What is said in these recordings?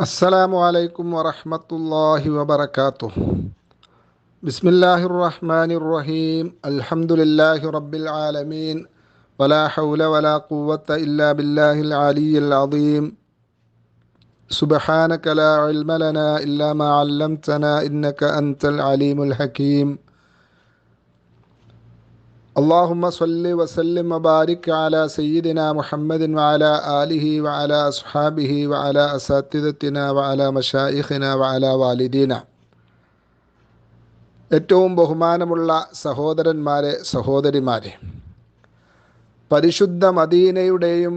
السلام عليكم ورحمة الله وبركاته بسم الله الرحمن الرحيم الحمد لله رب العالمين ولا حول ولا قوة إلا بالله العلي العظيم سبحانك لا علم لنا إلا ما علمتنا إنك أنت العليم الحكيم اللهم صل وسلم وبارك على سيدنا محمد وعلى آله وعلى أصحابه وعلى أساتذتنا وعلى مشايخنا وعلى والدينا ഏറ്റവും ബഹുമാനമുള്ള സഹോദരന്മാരെ സഹോദരിമാരെ പരിശുദ്ധ മദീനയുടെയും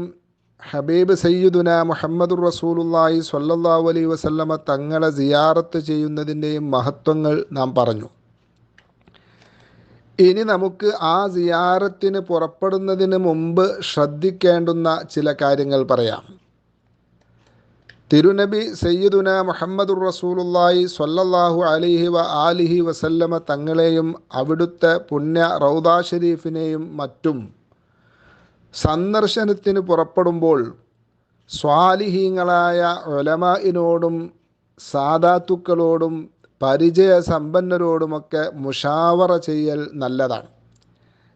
ഹബീബ് സയ്യിദുന മുഹമ്മദുർ റസൂലുള്ളാഹി സ്വല്ലല്ലാഹു അലൈഹി വസല്ലമ തങ്ങളെ സിയാറത്ത് ചെയ്യുന്നതിൻ്റെയും മഹത്വങ്ങൾ നാം പറഞ്ഞു ഇനി നമുക്ക് ആ സിയാറത്തിന് പുറപ്പെടുന്നതിന് മുമ്പ് ശ്രദ്ധിക്കേണ്ടുന്ന ചില കാര്യങ്ങൾ പറയാം. തിരുനബി സയ്യിദുന മുഹമ്മദുർ റസൂലുല്ലായി സൊല്ലാഹു അലിഹി വ ആലിഹി വസല്ലമ തങ്ങളെയും അവിടുത്തെ പുണ്യ റൗദാ ഷരീഫിനെയും മറ്റും സന്ദർശനത്തിന് പുറപ്പെടുമ്പോൾ സ്വാലിഹീങ്ങളായ ഒലമായിനോടും സാദാത്തുക്കളോടും പരിചയ സമ്പന്നരോടുമൊക്കെ മുഷാവറ ചെയ്യൽ നല്ലതാണ്.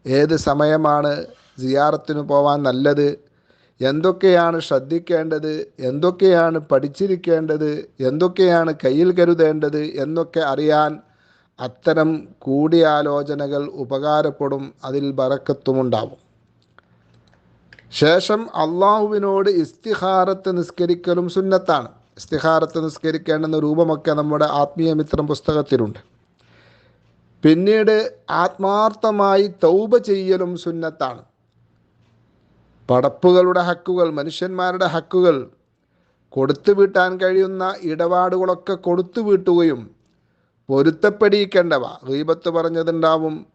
ഏത് സമയമാണ് സിയാറത്തിന് പോവാൻ നല്ലത്? എന്തൊക്കെയാണ് ശ്രദ്ധിക്കേണ്ടത്? എന്തൊക്കെയാണ് പഠിച്ചിരിക്കേണ്ടത്? എന്തൊക്കെയാണ് കയ്യിൽ കരുതേണ്ടത്? എന്നൊക്കെ അറിയാൻ അത്തരം കൂടിയാലോചനകൾ ഉപകാരപ്പെടും. അതിൽ ബറക്കത്തുമുണ്ടാവും. ശേഷം അള്ളാഹുവിനോട് ഇസ്തിഹാറത്ത് നിസ്കരിക്കലും സുന്നത്താണ്. ഇസ്തിഹാറത്ത് നിസ്കരിക്കേണ്ടുന്ന രൂപമൊക്കെ നമ്മുടെ ആത്മീയ മിത്രം പുസ്തകത്തിലുണ്ട്. പിന്നീട് ആത്മാർത്ഥമായി തൗബ ചെയ്യലും സുന്നത്താണ്. പടപ്പുകളുടെ ഹക്കുകൾ മനുഷ്യന്മാരുടെ ഹക്കുകൾ കൊടുത്തു വീട്ടാൻ കഴിയുന്ന ഇടപാടുകളൊക്കെ കൊടുത്തു വീട്ടുകയും പൊരുത്തപ്പെടിയിക്കേണ്ടവ. ഗീപത്ത് പറഞ്ഞതുണ്ടാവും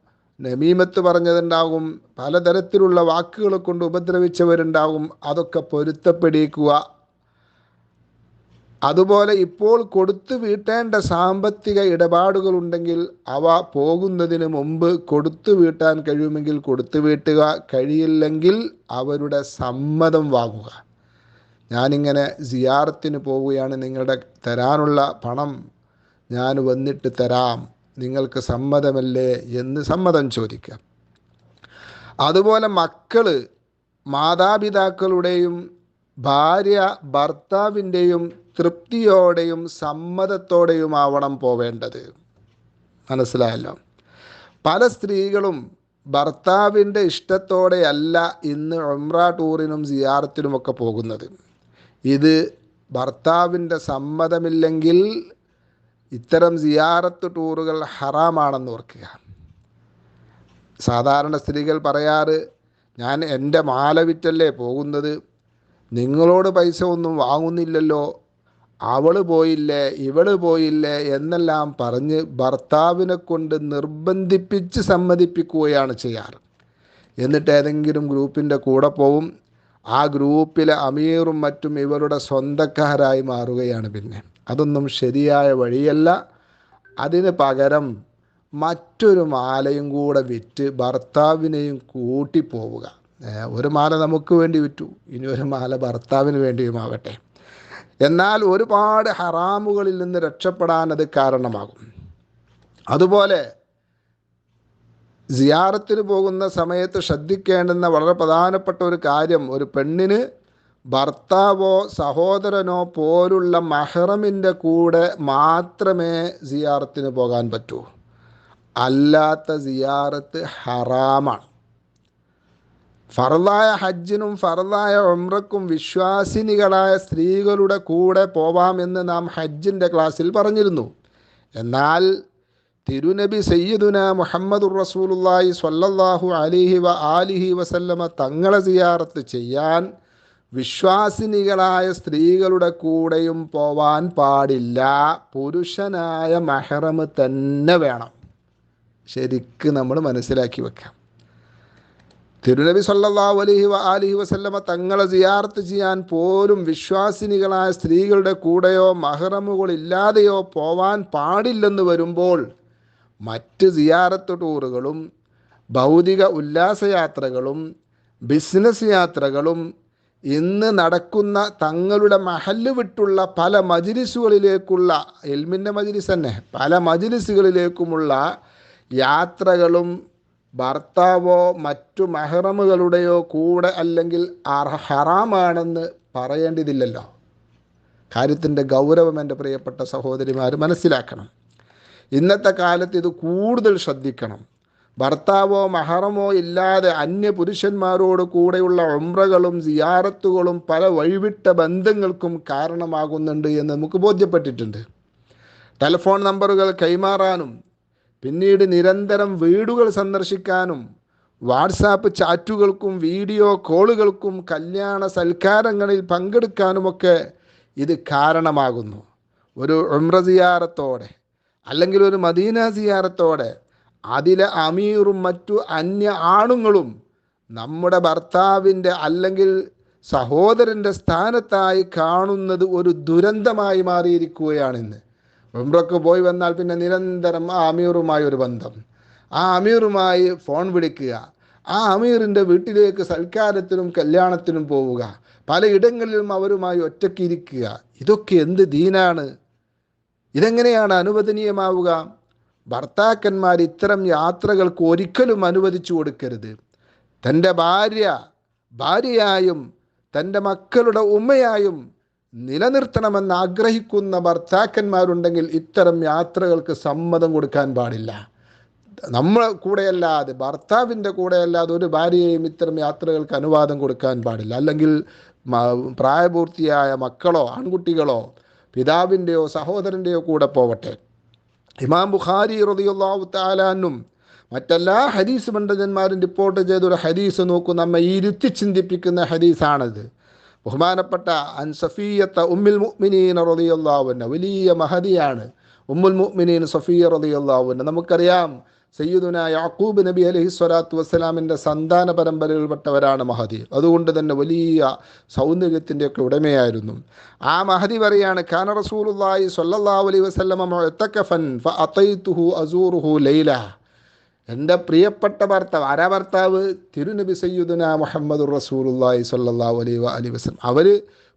നമീമത്ത് പറഞ്ഞതുണ്ടാകും പലതരത്തിലുള്ള വാക്കുകൾ കൊണ്ട് ഉപദ്രവിച്ചവരുണ്ടാകും അതൊക്കെ പൊരുത്തപ്പെടിയിക്കുക അതുപോലെ ഇപ്പോൾ കൊടുത്തു വീട്ടേണ്ട സാമ്പത്തിക ഇടപാടുകളുണ്ടെങ്കിൽ അവ പോകുന്നതിന് മുമ്പ് കൊടുത്തു വീട്ടാൻ കഴിയുമെങ്കിൽ കൊടുത്തു വീട്ടുക. കഴിയില്ലെങ്കിൽ അവരുടെ സമ്മതം വാങ്ങുക. ഞാനിങ്ങനെ സിയാറത്തിന് പോവുകയാണ്. നിങ്ങളുടെ തരാനുള്ള പണം ഞാൻ വന്നിട്ട് തരാം. നിങ്ങൾക്ക് സമ്മതമല്ലേ എന്ന് സമ്മതം ചോദിക്കാം അതുപോലെ മക്കൾ മാതാപിതാക്കളുടെയും ഭാര്യ ഭർത്താവിന്റെയും തൃപ്തിയോടെയും സമ്മതത്തോടെയുമാവണം പോവേണ്ടത്. മനസ്സിലായല്ലോ? പല സ്ത്രീകളും ഭർത്താവിന്റെ ഇഷ്ടത്തോടെയല്ല ഇന്ന് ഒമ്ര ടൂറിനും സിയാറത്തിനുമൊക്കെ പോകുന്നത്. ഇത് ഭർത്താവിന്റെ സമ്മതമില്ലെങ്കിൽ ഇത്തരം സിയാറത്ത് ടൂറുകൾ ഹറാമാണെന്ന് ഓർക്കുക. സാധാരണ സ്ത്രീകൾ പറയാറ് ഞാൻ എന്റെ മാല വിറ്റല്ലേ പോകുന്നത്? നിങ്ങളോട് പൈസ ഒന്നും വാങ്ങുന്നില്ലല്ലോ? അവൾ പോയില്ലേ ഇവൾ പോയില്ലേ എന്നെല്ലാം പറഞ്ഞ് ഭർത്താവിനെ കൊണ്ട് നിർബന്ധിപ്പിച്ച് സമ്മതിപ്പിക്കുകയാണ് ചെയ്യാറ്. എന്നിട്ട് ഏതെങ്കിലും ഗ്രൂപ്പിന്റെ കൂടെ പോവും. ആ ഗ്രൂപ്പിലെ അമീറും മറ്റും ഇവരുടെ സ്വന്തക്കാരായി മാറുകയാണ് പിന്നെ. അതൊന്നും ശരിയായ വഴിയല്ല. അതിന് പകരം മറ്റൊരു മാലയും കൂടെ വിറ്റ് ഭർത്താവിനെയും കൂട്ടിപ്പോവുക ഒരു മാല നമുക്ക് വേണ്ടി വിറ്റു. ഇനി ഒരു മാല ഭർത്താവിന് വേണ്ടിയുമാകട്ടെ എന്നാൽ ഒരുപാട് ഹറാമുകളിൽ നിന്ന് രക്ഷപ്പെടാൻ അത് കാരണമാകും. അതുപോലെ സിയാറത്തിന് പോകുന്ന സമയത്ത് ശ്രദ്ധിക്കേണ്ടുന്ന വളരെ പ്രധാനപ്പെട്ട ഒരു കാര്യം ഒരു പെണ്ണിന് ഭർത്താവോ സഹോദരനോ പോലുള്ള മഹറമിന്റെ കൂടെ മാത്രമേ സിയാറത്തിന് പോകാൻ പറ്റൂ. അല്ലാത്ത സിയാറത്ത് ഹറാമാണ്. ഫറലായ ഹജ്ജിനും ഫറലായ ഒമ്രക്കും വിശ്വാസിനികളായ സ്ത്രീകളുടെ കൂടെ പോവാമെന്ന് നാം ഹജ്ജിന്റെ ക്ലാസ്സിൽ പറഞ്ഞിരുന്നു. എന്നാൽ തിരുനബി സയ്യിദുന മുഹമ്മദുർ റസൂലുല്ലായി സ്വല്ലല്ലാഹു അലിഹി വ ആലിഹി വസല്ലമ തങ്ങളെ സിയാറത്ത് ചെയ്യാൻ വിശ്വാസിനികളായ സ്ത്രീകളുടെ കൂടെയും പോവാൻ പാടില്ല. പുരുഷനായ മഹറം തന്നെ വേണം. ശരിക്ക് നമ്മൾ മനസ്സിലാക്കി വെക്കാം. തിരുനബി സല്ലാഹു അലഹി അലഹി വസല്ലമ തങ്ങളെ സിയാർത്ത് ചെയ്യാൻ പോലും വിശ്വാസിനികളായ സ്ത്രീകളുടെ കൂടെയോ മഹറമുകളില്ലാതെയോ പോവാൻ പാടില്ലെന്ന് വരുമ്പോൾ മറ്റ് സിയാറത്ത് ടൂറുകളും ഭൗതിക ഉല്ലാസയാത്രകളും ബിസിനസ് യാത്രകളും ഇന്ന് നടക്കുന്ന തങ്ങളുടെ മഹൽ വിട്ടുള്ള പല മജിലിസുകളിലേക്കുള്ള എൽമിന്റെ മജിലിസ് തന്നെ പല മജിലിസുകളിലേക്കുമുള്ള യാത്രകളും ഭർത്താവോ മറ്റു മെഹറമുകളുടെയോ കൂടെ അല്ലെങ്കിൽ അർഹറാമാണെന്ന് പറയേണ്ടതില്ലല്ലോ. കാര്യത്തിന്റെ ഗൗരവം എന്റെ പ്രിയപ്പെട്ട സഹോദരിമാർ മനസ്സിലാക്കണം. ഇന്നത്തെ കാലത്ത് ഇത് കൂടുതൽ ശ്രദ്ധിക്കണം. ഭർത്താവോ മഹറമോ ഇല്ലാതെ അന്യ പുരുഷന്മാരോട് കൂടെയുള്ള ഒമ്രകളും സിയാറത്തുകളും പല വഴിവിട്ട ബന്ധങ്ങൾക്കും കാരണമാകുന്നുണ്ട് എന്ന് നമുക്ക് ബോധ്യപ്പെട്ടിട്ടുണ്ട്. ടെലിഫോൺ നമ്പറുകൾ കൈമാറാനും പിന്നീട് നിരന്തരം വീടുകൾ സന്ദർശിക്കാനും വാട്സാപ്പ് ചാറ്റുകൾക്കും വീഡിയോ കോളുകൾക്കും കല്യാണ സൽക്കാരങ്ങളിൽ പങ്കെടുക്കാനുമൊക്കെ ഇത് കാരണമാകുന്നു. ഒരു ഉമ്രസിയാറത്തോടെ സിയാറത്തോടെ അല്ലെങ്കിൽ ഒരു മദീന സിയാറത്തോടെ അതിലെ അമീറും മറ്റു അന്യ ആണുങ്ങളും നമ്മുടെ ഭർത്താവിന്റെ അല്ലെങ്കിൽ സഹോദരന്റെ സ്ഥാനത്തായി കാണുന്നത് ഒരു ദുരന്തമായി മാറിയിരിക്കുകയാണിന്ന്. ഉംറക്ക് പോയി വന്നാൽ പിന്നെ നിരന്തരം ആ അമീറുമായി ഒരു ബന്ധം. ആ അമീറുമായി ഫോൺ വിളിക്കുക. ആ അമീറിന്റെ വീട്ടിലേക്ക് സൽക്കാരത്തിനും കല്യാണത്തിനും പോവുക. പലയിടങ്ങളിലും അവരുമായി ഒറ്റക്കിരിക്കുക ഇതൊക്കെ എന്ത് ദീനാണ്? ഇതെങ്ങനെയാണ് അനുവദനീയമാവുക? ഭർത്താക്കന്മാർ ഇത്തരം യാത്രകൾക്ക് ഒരിക്കലും അനുവദിച്ചു കൊടുക്കരുത്. തന്റെ ഭാര്യ ഭാര്യയായും തന്റെ മക്കളുടെ ഉമ്മയായും നിലനിർത്തണമെന്ന് ആഗ്രഹിക്കുന്ന ഭർത്താക്കന്മാരുണ്ടെങ്കിൽ ഇത്തരം യാത്രകൾക്ക് സമ്മതം കൊടുക്കാൻ പാടില്ല. നമ്മളെ കൂടെയല്ലാതെ ഭർത്താവിന്റെ കൂടെയല്ലാതെ ഒരു ഭാര്യയെയും ഇത്തരം യാത്രകൾക്ക് അനുവാദം കൊടുക്കാൻ പാടില്ല. അല്ലെങ്കിൽ പ്രായപൂർത്തിയായ മക്കളോ ആൺകുട്ടികളോ പിതാവിന്റെയോ സഹോദരന്റെയോ കൂടെ പോവട്ടെ. ഇമാം ബുഖാരി റളിയല്ലാഹു താലാനും മറ്റെല്ലാ ഹദീസ് പണ്ഡിതന്മാരും റിപ്പോർട്ട് ചെയ്തൊരു ഹദീസ് നോക്കൂ. നമ്മെ ഇരുത്തി ചിന്തിപ്പിക്കുന്ന ഹദീസാണത്. ബഹുമാനപ്പെട്ട അൻസഫീയത്ത ഉമ്മിൽ മുഅ്മിനീൻ റളിയല്ലാഹുവിന്റെ വലിയ മഹദിയാണ് ഉമ്മുൽ മുഅ്മിനീൻ സഫിയ റളിയല്ലാഹുവിന്റെ നമുക്കറിയാം സയ്യിദുന യാക്കൂബ് നബി അലൈഹി സ്വലാത്തു വസ്സലാമിന്റെ സന്താന പരമ്പരയിൽപ്പെട്ടവരാണ് മഹദി അതുകൊണ്ട് തന്നെ വലിയ സൗന്ദര്യത്തിന്റെയൊക്കെ ഉടമയായിരുന്നു. ആ മഹദി പറയാണ് ഖാന റസൂലുള്ളാഹി സ്വല്ലല്ലാഹു അലൈഹി വസല്ലമ മുഅത്തഖഫൻ ഫഅതൈതുഹു അസൂറുഹു ലൈല. എന്റെ പ്രിയപ്പെട്ട ഭർത്താവ് ആരാ ഭർത്താവ്? തിരുനബി സയ്യുദന മുഹമ്മദ് റസൂലുള്ളാഹി സ്വല്ലല്ലാഹു അലൈഹി അലി വസ്ലം അവർ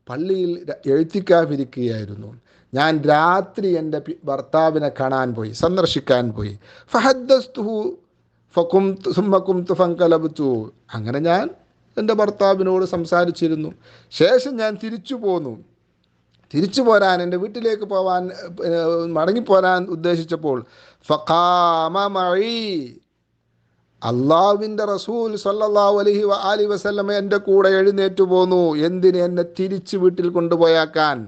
പള്ളിയിൽ എഴുത്തിക്കാതിരിക്കുകയായിരുന്നു. ഞാൻ രാത്രി എന്റെ ഭർത്താവിനെ കാണാൻ പോയി സന്ദർശിക്കാൻ പോയി. ഫഹദ്ദസ്തുഹു ഫക്കും സുമ്മക്കും ഫങ്കലബത്തു അങ്ങനെ ഞാൻ എന്റെ ഭർത്താവിനോട് സംസാരിച്ചിരുന്നു. ശേഷം ഞാൻ തിരിച്ചു പോന്നു. തിരിച്ചു പോരാൻ എന്റെ വീട്ടിലേക്ക് പോവാൻ മടങ്ങിപ്പോരാൻ ഉദ്ദേശിച്ചപ്പോൾ അള്ളാഹുവിന്റെ റസൂൽ സല്ലല്ലാഹു അലൈഹി ആലി വസല്ലമ എന്റെ കൂടെ എഴുന്നേറ്റ് പോന്നു. എന്തിന് എന്നെ തിരിച്ച് വീട്ടിൽ കൊണ്ടുപോയാക്കാൻ?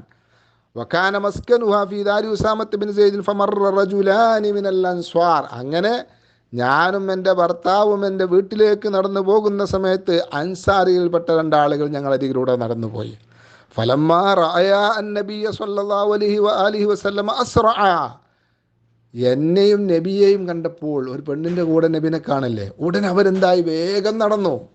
വക്കാന മസ്കനുഹ ഫീ ദാരി ഉസാമത്ത് ബിൻ സെയ്ദിൻ ഫമറ റജുലാനി മിനൽ അൻസ്വാർ. അങ്ങനെ ഞാനും എന്റെ ഭർത്താവും എന്റെ വീട്ടിലേക്ക് നടന്നു പോകുന്ന സമയത്ത് അൻസാരിയിൽപ്പെട്ട രണ്ടാളുകൾ ഞങ്ങൾ അരികിലൂടെ നടന്നുപോയി. ഫലമ്മാ റഅയ അന്നബിയ സല്ലല്ലാഹു അലൈഹി വ ആലിഹി വസല്ലമ അസ്റഅ. എന്നെയും നബിയെയും കണ്ടപ്പോൾ ഒരു പെണ്ണിന്റെ കൂടെ നബിനെ കാണല്ലേ? ഉടൻ അവരെന്തായി? വേഗം നടന്നു.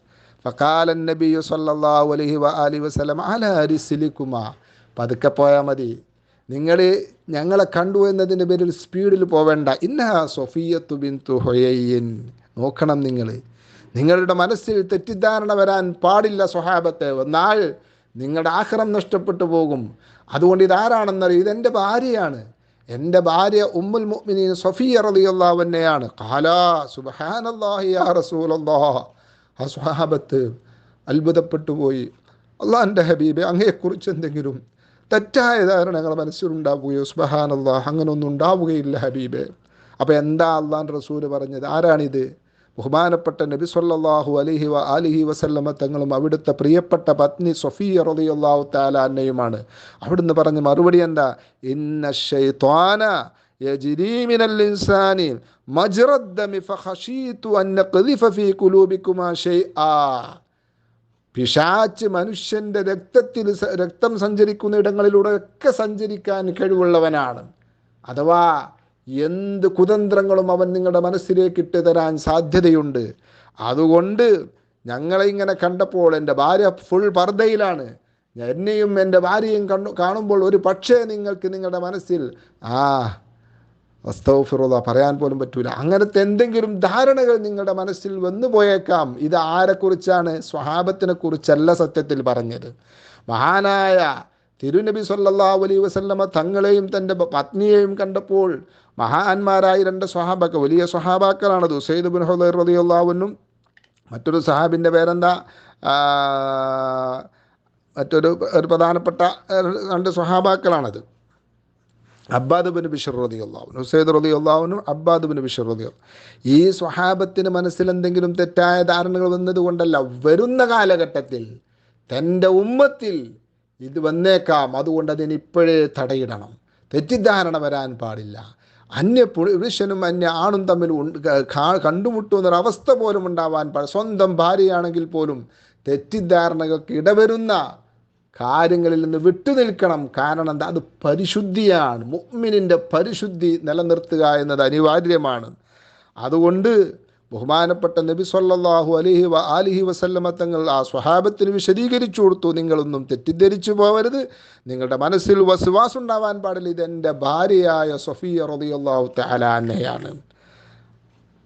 ഫക്കാലൻ നബി സല്ലല്ലാഹു അലൈഹി വ ആലി വസ്ലം അല അരിസിലിക്കുമ പതുക്കെ പോയാൽ മതി. നിങ്ങൾ ഞങ്ങളെ കണ്ടു എന്നതിന്റെ പേരിൽ സ്പീഡിൽ പോവേണ്ട. ഇന്ന സൊഫിയത്തു ബിന്തു ഹൊയ്യൻ നോക്കണം നിങ്ങൾ നിങ്ങളുടെ മനസ്സിൽ തെറ്റിദ്ധാരണ വരാൻ പാടില്ല സ്വഹാബത്തെ. എന്നാൽ നിങ്ങളുടെ ആഹ്റം നഷ്ടപ്പെട്ടു പോകും. അതുകൊണ്ട് ഇതാരാണെന്നറിയും. ഇതെന്റെ ഭാര്യയാണ്. എന്റെ ഭാര്യ ഉമ്മുൽ മുഅ്മിനീൻ സഫിയ റളിയല്ലാഹു അൻഹയാണ്. ഖാലാ സുബ്ഹാനല്ലാഹി യാ റസൂലല്ലാഹ്. ആ സ്വഹാബത്ത് അത്ഭുതപ്പെട്ടു പോയി. അള്ളാഹിന്റെ ഹബീബെ അങ്ങയെക്കുറിച്ച് എന്തെങ്കിലും തെറ്റായ ധാരണകൾ മനസ്സിലുണ്ടാവുകയോ സുബ്ഹാനല്ലാഹ് അങ്ങനെ ഒന്നും ഉണ്ടാവുകയില്ല ഹബീബെ. അപ്പോൾ എന്താ അള്ളാൻ റസൂൽ പറഞ്ഞത്? ആരാണിത്? ബഹുമാനപ്പെട്ട നബി സല്ലാഹു അലിഹി വ അലിഹി വസല്ലമ തങ്ങളും അവിടുത്തെ പ്രിയപ്പെട്ട പത്നി സൊഫിയ റളിയല്ലാഹു താലാന്നയുമാണ് അവിടുന്ന് പറഞ്ഞ മറുപടി എന്താ? ഇന്ന ഷെയ്ത്വാന പിശാച്ച് മനുഷ്യന്റെ രക്തത്തിൽ രക്തം സഞ്ചരിക്കുന്ന ഇടങ്ങളിലൂടെ ഒക്കെ സഞ്ചരിക്കാൻ കഴിവുള്ളവനാണ്. അഥവാ എന്ത് കുതന്ത്രങ്ങളും അവൻ നിങ്ങളുടെ മനസ്സിലേക്ക് ഇട്ട് തരാൻ സാധ്യതയുണ്ട്. അതുകൊണ്ട് ഞങ്ങളെ ഇങ്ങനെ കണ്ടപ്പോൾ എന്റെ ഭാര്യ ഫുൾ പർദ്ദയിലാണ്. എന്നെയും എന്റെ ഭാര്യയും കണ്ടു കാണുമ്പോൾ ഒരു പക്ഷേ നിങ്ങൾക്ക് നിങ്ങളുടെ മനസ്സിൽ ആ വസ്തവഫിറുള്ള പറയാൻ പോലും പറ്റൂല. അങ്ങനത്തെ എന്തെങ്കിലും ധാരണകൾ നിങ്ങളുടെ മനസ്സിൽ വന്നു പോയേക്കാം. ഇത് ആരെക്കുറിച്ചാണ്? സ്വഹാബത്തിനെ കുറിച്ചല്ല സത്യത്തിൽ പറഞ്ഞത്. മഹാനായ തിരുനബി സല്ലാ അലൈഹി വസല്ലമ തങ്ങളെയും തന്റെ പത്നിയെയും കണ്ടപ്പോൾ മഹാന്മാരായ രണ്ട് സ്വഹാബക്ക വലിയ സ്വഹാബാക്കളാണത്. ഉസൈദ് ബിൻ ഹുദൈർ മറ്റൊരു സഹാബിന്റെ പേരെന്താ? മറ്റൊരു ഒരു പ്രധാനപ്പെട്ട രണ്ട് സ്വഹാബാക്കളാണത്. അബ്ബാദ് ബിൻ ബിഷർ റതി ഹുസൈദ് റതി അബ്ബാദ് ബിൻ ബിഷർ റതി ഈ സ്വഹാബത്തിന് മനസ്സിൽ എന്തെങ്കിലും തെറ്റായ ധാരണകൾ വന്നതുകൊണ്ടല്ല വരുന്ന കാലഘട്ടത്തിൽ തന്റെ ഉമ്മത്തിൽ ഇത് വന്നേക്കാം. അതുകൊണ്ട് അതിന് ഇപ്പോഴേ തടയിടണം. തെറ്റിദ്ധാരണ വരാൻ പാടില്ല. അന്യ പുരുഷനും അന്യ ആണും തമ്മിൽ കണ്ടുമുട്ടുന്നൊരവസ്ഥ പോലും ഉണ്ടാവാൻ പാടില്ല. സ്വന്തം ഭാര്യയാണെങ്കിൽ പോലും തെറ്റിദ്ധാരണകൾക്ക് ഇടവരുന്ന കാര്യങ്ങളിൽ നിന്ന് വിട്ടുനിൽക്കണം കാരണം എന്താ? അത് പരിശുദ്ധിയാണ്. മുഗ്മിനിന്റെ പരിശുദ്ധി നിലനിർത്തുക എന്നത് അനിവാര്യമാണ്. അതുകൊണ്ട് ബഹുമാനപ്പെട്ട നബി സല്ലാഹു അലിഹി വ അലിഹി വസല്ലമ തങ്ങൾ ആ സ്വഹാബത്തിന് വിശദീകരിച്ചു കൊടുത്തു. നിങ്ങളൊന്നും തെറ്റിദ്ധരിച്ചു പോകരുത് നിങ്ങളുടെ മനസ്സിൽ വസുവാസം ഉണ്ടാവാൻ പാടില്ല. ഇത് എന്റെ ഭാര്യയായ സൊഫിയ റളിയല്ലാഹു തലാനയാണ്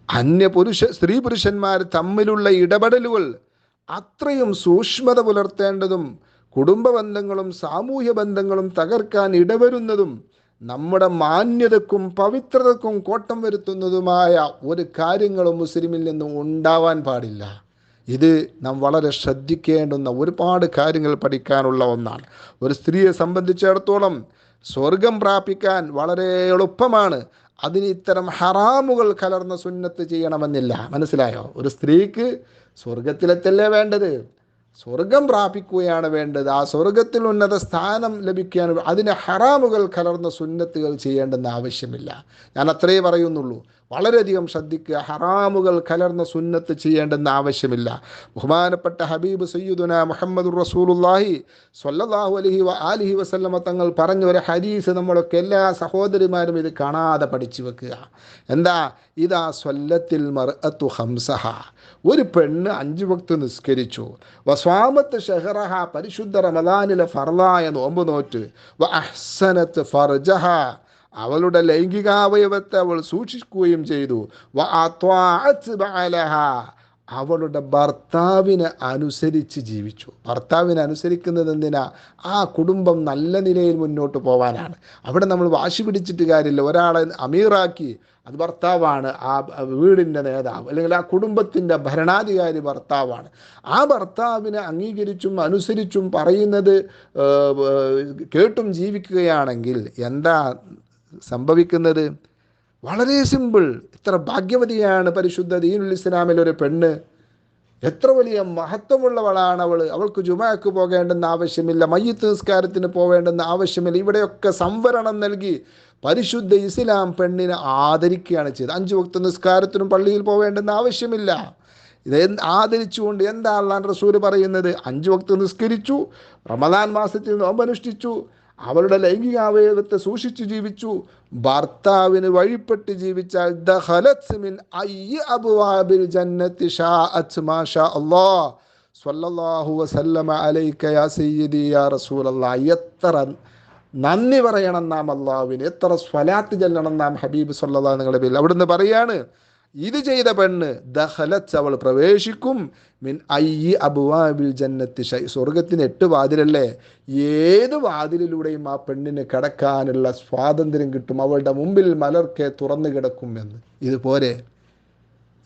അന്യ പുരുഷ സ്ത്രീ പുരുഷന്മാർ തമ്മിലുള്ള ഇടപെടലുകൾ അത്രയും സൂക്ഷ്മത പുലർത്തേണ്ടതും കുടുംബ ബന്ധങ്ങളും സാമൂഹ്യ ബന്ധങ്ങളും തകർക്കാൻ ഇടവരുന്നതും നമ്മുടെ മാന്യതക്കും പവിത്രതക്കും കോട്ടം വരുത്തുന്നതുമായ ഒരു കാര്യങ്ങളും മുസ്ലിമിൽ നിന്ന് ഉണ്ടാവാൻ പാടില്ല. ഇത് നാം വളരെ ശ്രദ്ധിക്കേണ്ടുന്ന ഒരുപാട് കാര്യങ്ങൾ പഠിക്കാനുള്ള ഒന്നാണ്. ഒരു സ്ത്രീയെ സംബന്ധിച്ചിടത്തോളം സ്വർഗം പ്രാപിക്കാൻ വളരെ എളുപ്പമാണ്. അതിന് ഇത്തരം ഹറാമുകൾ കലർന്ന സുന്നത്ത് ചെയ്യണമെന്നില്ല. മനസ്സിലായോ? ഒരു സ്ത്രീക്ക് സ്വർഗത്തിലെത്തല്ലേ വേണ്ടത്? സ്വർഗം പ്രാപിക്കുകയാണ് വേണ്ടത്. ആ സ്വർഗത്തിൽ ഉന്നത സ്ഥാനം ലഭിക്കാൻ അതിന് ഹറാമുകൾ കലർന്ന സുന്നത്തുകൾ ചെയ്യേണ്ടെന്ന് ആവശ്യമില്ല. ഞാൻ അത്രേ പറയുന്നുള്ളൂ. വളരെയധികം ശ്രദ്ധിക്കുക. ഹറാമുകൾ കലർന്ന സുന്നത്ത് ചെയ്യേണ്ടെന്ന് ആവശ്യമില്ല. ബഹുമാനപ്പെട്ട ഹബീബ് സയ്യിദുന മുഹമ്മദ് റസൂലുല്ലാഹി സ്വല്ലല്ലാഹു അലഹി അലിഹി വസല്ലമ തങ്ങൾ പറഞ്ഞ ഒരു ഹരീസ് നമ്മളൊക്കെ എല്ലാ സഹോദരിമാരും ഇത് കാണാതെ പഠിച്ചു വെക്കുക. എന്താ? ഇതാ സ്വല്ലത്തിൽ മർഅത്തു ഹംസഹ ഒരു പെണ്ണ് അഞ്ച് വക്ത് നിസ്കരിച്ചു. വസ്വാമത്ത് ഷെഹറഹ പരിശുദ്ധ റമദാനിലെ ഫർലായ നോമ്പ് നോറ്റ്. വ അഹ്സനത്ത് ഫർജഹ. അവളുടെ ലൈംഗികാവയവത്തെ അവൾ സൂക്ഷിക്കുകയും ചെയ്തു. വ അവളുടെ ഭർത്താവിനെ അനുസരിച്ച് ജീവിച്ചു. ഭർത്താവിനെ അനുസരിക്കുന്നത് എന്തിനാ? ആ കുടുംബം നല്ല നിലയിൽ മുന്നോട്ട് പോകാനാണ് അവിടെ നമ്മൾ വാശി പിടിച്ചിട്ട് കാര്യമില്ല. ഒരാളെ അമീറാക്കി അത് ഭർത്താവാണ്. ആ വീടിന്റെ നേതാവ് അല്ലെങ്കിൽ ആ കുടുംബത്തിന്റെ ഭരണാധികാരി ഭർത്താവാണ്. ആ ഭർത്താവിനെ അംഗീകരിച്ചും അനുസരിച്ചും പറയുന്നത് കേട്ടും ജീവിക്കുകയാണെങ്കിൽ എന്താ സംഭവിക്കുന്നത്? വളരെ സിമ്പിൾ. ഇത്ര ഭാഗ്യവതിയാണ് പരിശുദ്ധ ദീനുൽ ഇസ്ലാമിൽ ഒരു പെണ്ണ്. എത്ര വലിയ മഹത്വമുള്ളവളാണ് അവൾ അവൾക്ക് ജുമാക്ക് പോകേണ്ടെന്ന് ആവശ്യമില്ല മയ്യത്ത് നിസ്കാരത്തിന് പോവേണ്ടെന്ന് ആവശ്യമില്ല. ഇവിടെയൊക്കെ സംവരണം നൽകി പരിശുദ്ധ ഇസ്ലാം പെണ്ണിനെ ആദരിക്കുകയാണ് ചെയ്തത്. അഞ്ചു വക്ത നിസ്കാരത്തിനും പള്ളിയിൽ പോവേണ്ടെന്ന് ആവശ്യമില്ല. ഇത് ആദരിച്ചുകൊണ്ട് എന്താ അള്ളാൻ റസൂൽ പറയുന്നത്? അഞ്ചു വക്ത നിസ്കരിച്ചു റമദാൻ മാസത്തിൽ നോമ്പനുഷ്ഠിച്ചു അവളുടെ ലൈംഗികാവയവത്തെ സൂക്ഷിച്ചു ജീവിച്ചു. ഭർത്താവിന് വഴിപ്പെട്ട് ജീവിച്ചാൽ യാ സയ്യിദി യാ എത്ര നന്ദി പറയണം നാം അള്ളാഹുവിന്. എത്ര സ്വലാത്ത് ചെല്ലണം നാം ഹബീബ് സല്ലല്ലാഹു നിങ്ങളുടെ പേരിൽ. അവിടുന്ന് പറയാണ് ഇത് ചെയ്ത പെണ്ണ് ദഹലത്ത് അവൾ പ്രവേശിക്കും. മിൻ അയ്യി അബുവാബിൽ ജന്നത്തി സ്വർഗത്തിന് എട്ട് വാതിലല്ലേ? ഏത് വാതിലിലൂടെയും ആ പെണ്ണിന് കടക്കാനുള്ള സ്വാതന്ത്ര്യം കിട്ടും. അവളുടെ മുമ്പിൽ മലർക്കെ തുറന്നു കിടക്കും എന്ന്. ഇതുപോലെ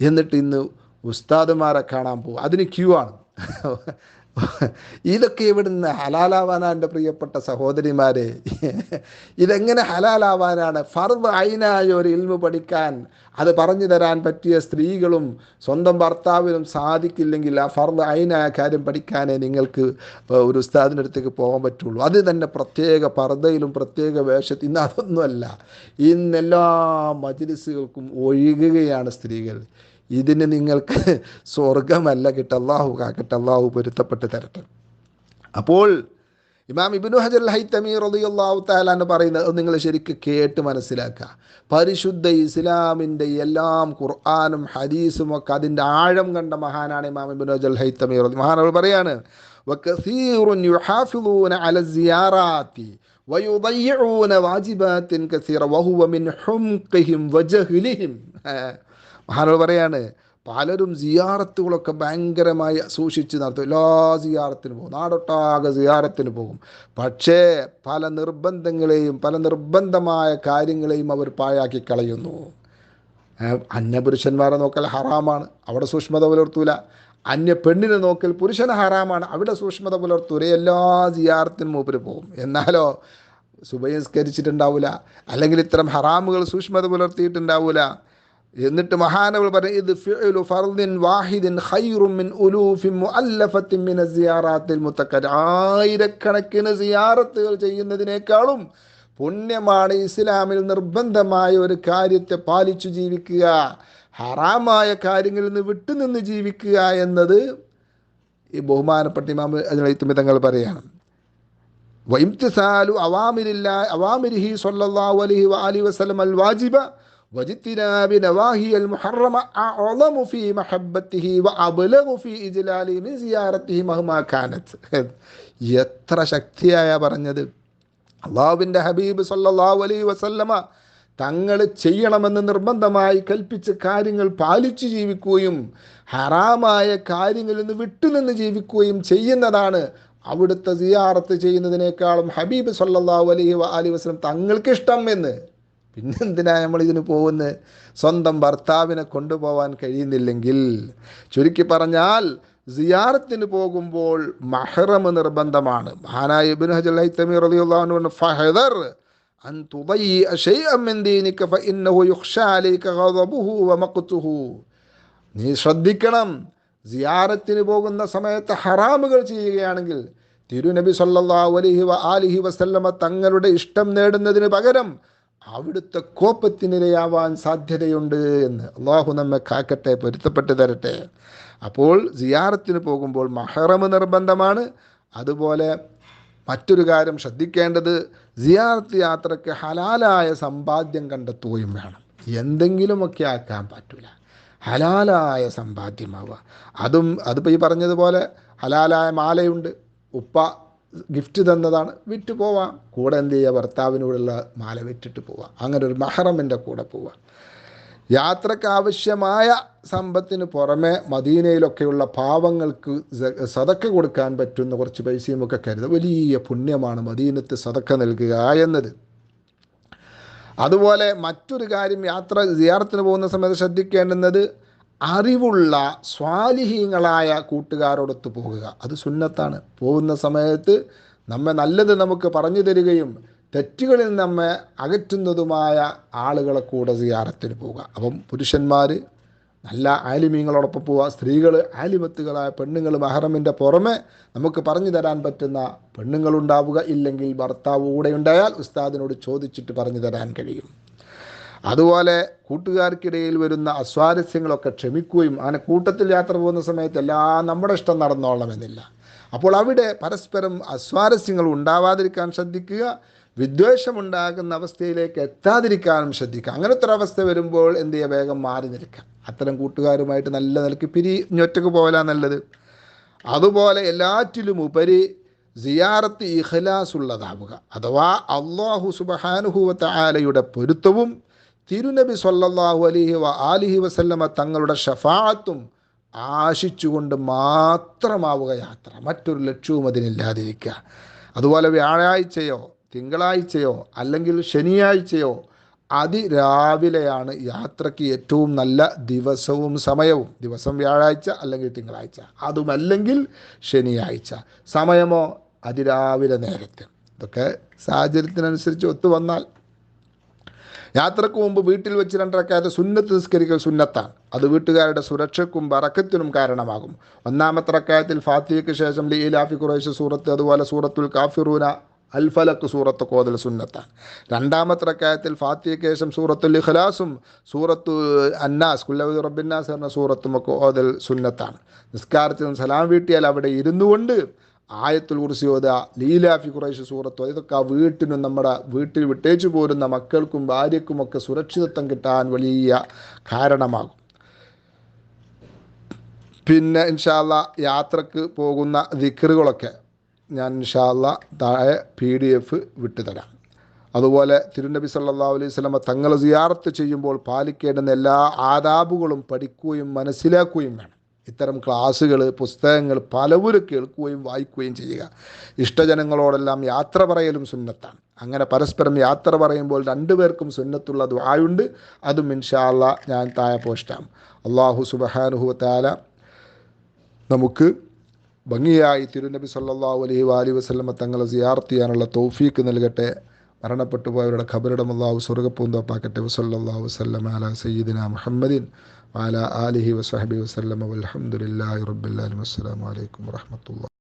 എന്നിട്ട് ഇന്ന് ഉസ്താദുമാരെ കാണാൻ പോകും അതിന് ക്യൂ ആണ്. ഇതൊക്കെ ഇവിടുന്ന് ഹലാലാവാനാ എന്റെ പ്രിയപ്പെട്ട സഹോദരിമാരെ. ഇതെങ്ങനെ ഹലാലാവാനാണ്? ഫർദ് അയിനായ ഒരു ഇൽമു പഠിക്കാൻ അത് പറഞ്ഞു തരാൻ പറ്റിയ സ്ത്രീകളും സ്വന്തം ഭർത്താവിനും സാധിക്കില്ലെങ്കിൽ ആ ഫർദ് അയിനായ കാര്യം പഠിക്കാനേ നിങ്ങൾക്ക് ഒരു ഉസ്താദിന്റെ അടുത്തേക്ക് പോകാൻ പറ്റുള്ളൂ. അത് തന്നെ പ്രത്യേക പർദ്ദയിലും പ്രത്യേക വേഷത്തിൽ ഇന്ന് അതൊന്നുമല്ല. ഇന്നെല്ലാ മജ്ലിസുകൾക്കും ഒഴുകുകയാണ് സ്ത്രീകൾ. ഇതിന് നിങ്ങൾക്ക് സ്വർഗമല്ല കിട്ട അള്ളാഹു കാക്കട്ടെ അള്ളാഹു പൊരുത്തപ്പെട്ട് തരട്ടെ. അപ്പോൾ ഇമാം ഇബിനു ഹജർ ഹൈത്തമി റളിയല്ലാഹു തആല എന്ന് പറയുന്നത് നിങ്ങൾ ശരിക്ക് കേട്ട് മനസ്സിലാക്കുക. പരിശുദ്ധ ഇസ്ലാമിന്റെ എല്ലാം ഖുർആാനും ഹദീസും ഒക്കെ അതിന്റെ ആഴം കണ്ട മഹാനാണ് ഇമാം ഇബിനു ഹജർ ഹൈത്തമി റളി മഹാനവൾ പറയാണ് വയുദയ്യഊന വാജിബാത്തിൻ കസീറ വഹുവ മിൻ ഹുംഖിഹിം വജഹ്ലിഹിം. മഹാനോട് പറയാണ് പലരും സിയാറത്തുകളൊക്കെ ഭയങ്കരമായി സൂക്ഷിച്ച് നടത്തും. എല്ലാ സിയാറത്തിനും പോകും. നാടൊട്ടാകെ സിയാറത്തിന് പോകും. പക്ഷേ പല നിർബന്ധങ്ങളെയും പല നിർബന്ധമായ കാര്യങ്ങളെയും അവർ പാഴാക്കി കളയുന്നു. അന്യപുരുഷന്മാരെ നോക്കൽ ഹറാമാണ്. അവിടെ സൂക്ഷ്മത പുലർത്തൂല. അന്യ പെണ്ണിനെ നോക്കൽ പുരുഷന് ഹറാമാണ്. അവിടെ സൂക്ഷ്മത പുലർത്തൂല. എല്ലാ സിയാറത്തിനും മൂപ്പര് പോകും. എന്നാലോ സുബഹിസ്കരിച്ചിട്ടുണ്ടാവില്ല അല്ലെങ്കിൽ ഇത്തരം ഹറാമുകൾ സൂക്ഷ്മത പുലർത്തിയിട്ടുണ്ടാവില്ല എന്നിട്ട് ഇത് ഫിഉലു ഫർദിൻ വാഹിദിൻ മിൻ മിന സിയാറാത്തിൽ ആയിരക്കണക്കിന് സിയാറത്തുകൾ ചെയ്യുന്നതിനേക്കാളും പുണ്യമാണ് ഇസ്ലാമിൽ നിർബന്ധമായ ഒരു കാര്യത്തെ പാലിച്ചു ജീവിക്കുക. ഹറാമായ കാര്യങ്ങളിൽ നിന്ന് വിട്ടുനിന്ന് ജീവിക്കുക എന്നത് ഈ ബഹുമാനപ്പെട്ട ഇമാം അതിനൈത്തുമിതങ്ങൾ പറയാണ്. വൈംതിസാലു അവാമിരില്ല അവാമിരിഹി സൊല്ലാ അലഹി വാലി വസല്ലം അൽ വാജിബ എത്ര ശക്തിയായ പറഞ്ഞത്. അള്ളാഹുവിന്റെ ഹബീബ് സല്ലല്ലാഹു അലൈഹി വസല്ലമ തങ്ങൾ ചെയ്യണമെന്ന് നിർബന്ധമായി കൽപ്പിച്ച കാര്യങ്ങൾ പാലിച്ചു ജീവിക്കുകയും ഹറാമായ കാര്യങ്ങളിൽ നിന്ന് വിട്ടുനിന്ന് ജീവിക്കുകയും ചെയ്യുന്നതാണ് അവിടുത്തെ സിയാറത്ത് ചെയ്യുന്നതിനേക്കാളും ഹബീബ് സല്ലല്ലാഹു അലൈഹി അലി വസ്ലം തങ്ങൾക്ക് ഇഷ്ടം എന്ന്. പിന്നെന്തിനാ നമ്മൾ ഇതിന് പോകുന്നത് സ്വന്തം ഭർത്താവിനെ കൊണ്ടുപോകാൻ കഴിയുന്നില്ലെങ്കിൽ. ചുരുക്കി പറഞ്ഞാൽ സിയാറത്തിന് പോകുമ്പോൾ മഹറം നിർബന്ധമാണ്. അൻഹു ഫഹദർ അൻ ഫഇന്നഹു നീ ശ്രദ്ധിക്കണം സിയാറത്തിന് പോകുന്ന സമയത്ത് ഹറാമുകൾ ചെയ്യുകയാണെങ്കിൽ തിരുനബി സല്ലല്ലാഹു അലൈഹി വ ആലിഹി വസല്ലമ തങ്ങളുടെ ഇഷ്ടം നേടുന്നതിന് പകരം അവിടുത്തെ കോപ്പത്തിനിരയാവാൻ സാധ്യതയുണ്ട് എന്ന്. അള്ളാഹു നമ്മെ കാക്കട്ടെ പൊരുത്തപ്പെട്ട് തരട്ടെ. അപ്പോൾ സിയാറത്തിന് പോകുമ്പോൾ മഹറമ് നിർബന്ധമാണ്. അതുപോലെ മറ്റൊരു കാര്യം ശ്രദ്ധിക്കേണ്ടത് സിയാറത്ത് യാത്രയ്ക്ക് ഹലാലായ സമ്പാദ്യം കണ്ടെത്തുകയും വേണം. എന്തെങ്കിലുമൊക്കെ ആക്കാൻ പറ്റില്ല ഹലാലായ സമ്പാദ്യമാവുക. അതും അതിപ്പോൾ ഈ പറഞ്ഞതുപോലെ ഹലാലായ മാലയുണ്ട്. ഉപ്പ ഗിഫ്റ്റ് തന്നതാണ്. വിറ്റ് പോവാം. കൂടെ എന്ത് ചെയ്യുക ഭർത്താവിനോടുള്ള മാല വിറ്റിട്ട് പോവാം. അങ്ങനെ ഒരു മഹറമിന്റെ കൂടെ പോവാം. യാത്രയ്ക്ക് ആവശ്യമായ സമ്പത്തിന് പുറമെ മദീനയിലൊക്കെയുള്ള പാവങ്ങൾക്ക് സതക്ക കൊടുക്കാൻ പറ്റുന്ന കുറച്ച് പൈസയും ഒക്കെ കരുതുക. വലിയ പുണ്യമാണ് മദീനത്ത് സതക്ക നൽകുക എന്നത്. അതുപോലെ മറ്റൊരു കാര്യം യാത്ര സിയാറത്തിന് പോകുന്ന സമയത്ത് ശ്രദ്ധിക്കേണ്ടുന്നത് അറിവുള്ള സ്വാലിഹീങ്ങളായ കൂട്ടുകാരോടൊത്ത് പോകുക. അത് സുന്നത്താണ്. പോകുന്ന സമയത്ത് നമ്മെ നല്ലത് നമുക്ക് പറഞ്ഞു തരികയും തെറ്റുകളിൽ നമ്മെ അകറ്റുന്നതുമായ ആളുകളെ കൂടെ സിയാറത്തിന് പോവുക അപ്പം പുരുഷന്മാർ നല്ല ആലിമീങ്ങളോടൊപ്പം പോവുക. സ്ത്രീകൾ ആലിമത്തുകളായ പെണ്ണുങ്ങൾ മഹറമിന്റെ പുറമെ നമുക്ക് പറഞ്ഞു തരാൻ പറ്റുന്ന പെണ്ണുങ്ങളുണ്ടാവുക. ഇല്ലെങ്കിൽ ഭർത്താവ് കൂടെ ഉണ്ടായാൽ ഉസ്താദിനോട് ചോദിച്ചിട്ട് പറഞ്ഞു തരാൻ കഴിയും. അതുപോലെ കൂട്ടുകാർക്കിടയിൽ വരുന്ന അസ്വാരസ്യങ്ങളൊക്കെ ക്ഷമിക്കുകയും അങ്ങനെ കൂട്ടത്തിൽ യാത്ര പോകുന്ന സമയത്ത് എല്ലാം നമ്മുടെ ഇഷ്ടം നടന്നോളണമെന്നില്ല. അപ്പോൾ അവിടെ പരസ്പരം അസ്വാരസ്യങ്ങൾ ഉണ്ടാവാതിരിക്കാൻ ശ്രദ്ധിക്കുക വിദ്വേഷമുണ്ടാകുന്ന അവസ്ഥയിലേക്ക് എത്താതിരിക്കാനും ശ്രദ്ധിക്കുക. അങ്ങനത്തെ ഒരവസ്ഥ വരുമ്പോൾ എന്ത് ചെയ്യുക? വേഗം മാറി നിൽക്കാം അത്തരം കൂട്ടുകാരുമായിട്ട് നല്ല നിലയ്ക്ക് പിരിഞ്ഞൊറ്റക്ക് പോകലാ നല്ലത്. അതുപോലെ എല്ലാറ്റിലും ഉപരി സിയാറത്ത് ഇഖ്ലാസ് ഉള്ളതാവുക. അഥവാ അള്ളാഹു സുബഹാനുഹൂവത്ത ആലയുടെ പൊരുത്തവും തിരുനബി സല്ലാഹു അലിഹി വ ആലിഹി വസല്ലമ തങ്ങളുടെ ഷഫാത്തും ആശിച്ചുകൊണ്ട് മാത്രമാവുക യാത്ര. മറ്റൊരു ലക്ഷ്യവും അതിനില്ലാതിരിക്കുക. അതുപോലെ വ്യാഴാഴ്ചയോ തിങ്കളാഴ്ചയോ അല്ലെങ്കിൽ ശനിയാഴ്ചയോ അതിരാവിലെയാണ് യാത്രയ്ക്ക് ഏറ്റവും നല്ല ദിവസവും സമയവും. ദിവസം വ്യാഴാഴ്ച അല്ലെങ്കിൽ തിങ്കളാഴ്ച. അതുമല്ലെങ്കിൽ ശനിയാഴ്ച. സമയമോ അതിരാവിലെ നേരത്തെ. ഇതൊക്കെ സാഹചര്യത്തിനനുസരിച്ച് ഒത്തു വന്നാൽ യാത്രയ്ക്ക് മുമ്പ് വീട്ടിൽ വെച്ച് രണ്ടരക്കാലത്ത് സുന്നത്ത് നിസ്കരിക്കൽ സുന്നത്താണ്. അത് വീട്ടുകാരുടെ സുരക്ഷയ്ക്കും ബറക്കത്തിനും കാരണമാകും. ഒന്നാമത്തെ റക്കായത്തിൽ ഫാത്തിയയ്ക്ക് ശേഷം ലീലാഫി ഖുറൈഷ് സൂറത്ത് അതുപോലെ സൂറത്തുൽ കാഫിറൂന അൽഫലക്ക് സൂറത്ത് കോതൽ സുന്നത്താണ്. രണ്ടാമത്തെ റക്കായത്തിൽ ഫാത്തിയയ്ക്ക് ശേഷം സൂറത്തുൽ ഇഖ്ലാസും സൂറത്തു അന്നാസ് കുല്ലവദ് റബിന്നാസ് എന്ന സൂറത്തും ഒക്കെ ഓതൽ സുന്നത്താണ്. നിസ്കാരത്തിൽ നിന്ന് സലാം വീട്ടിയാൽ അവിടെ ഇരുന്നു കൊണ്ട് ആയത്തുൽ കുറിച്ച് ഓതുക ലീലാഫി കുറേശ് സൂറത്തോ ഇതൊക്കെ ആ വീട്ടിനും നമ്മുടെ വീട്ടിൽ വിട്ടേച്ചു പോരുന്ന മക്കൾക്കും ഭാര്യക്കുമൊക്കെ സുരക്ഷിതത്വം കിട്ടാൻ വലിയ കാരണമാകും. പിന്നെ ഇൻഷാല്ല യാത്രയ്ക്ക് പോകുന്ന ദിക്കറുകളൊക്കെ ഞാൻ ഇൻഷാല്ല താഴെ പി ഡി എഫ് വിട്ടുതരാം. അതുപോലെ തിരുനബി സല്ലാ അലൈഹി സ്വലമ തങ്ങൾ സിയാറത്ത് ചെയ്യുമ്പോൾ പാലിക്കേണ്ടുന്ന എല്ലാ ആദാബുകളും പഠിക്കുകയും മനസ്സിലാക്കുകയും വേണം. ഇത്തരം ക്ലാസ്സുകൾ പുസ്തകങ്ങൾ പലവരും കേൾക്കുകയും വായിക്കുകയും ചെയ്യുക. ഇഷ്ടജനങ്ങളോടെല്ലാം യാത്ര പറയലും സുന്നത്താണ്. അങ്ങനെ പരസ്പരം യാത്ര പറയുമ്പോൾ രണ്ടുപേർക്കും സുന്നത്തുള്ള ദുആയുണ്ട്. അതും ഇൻഷാല്ല ഞാൻ താഴെ പോസ്റ്റാം അള്ളാഹു സുബഹാനുഹു താല നമുക്ക് ഭംഗിയായി തിരുനബി സല്ലാഹു അലൈഹി വാലി വസ്ലമ തങ്ങളെ സിയാർത്ത് ചെയ്യാനുള്ള തൗഫീക്ക് നൽകട്ടെ. മരണപ്പെട്ടു പോയവരുടെ ഖബറിടം അള്ളാഹു സ്വർഗപ്പൂന്തപ്പാക്കട്ടെ വസല്ലല്ലാഹു വസല്ലമ അല സയ്യിദിന മുഹമ്മദിൻ വഅല ആലിഹി വസാഹബി വസല്ലമ വൽഹംദുലില്ലാഹി റബ്ബിൽ ആലമീൻ വലൈക്കും അലൈക്കും വറഹ്മത്തുള്ളാഹി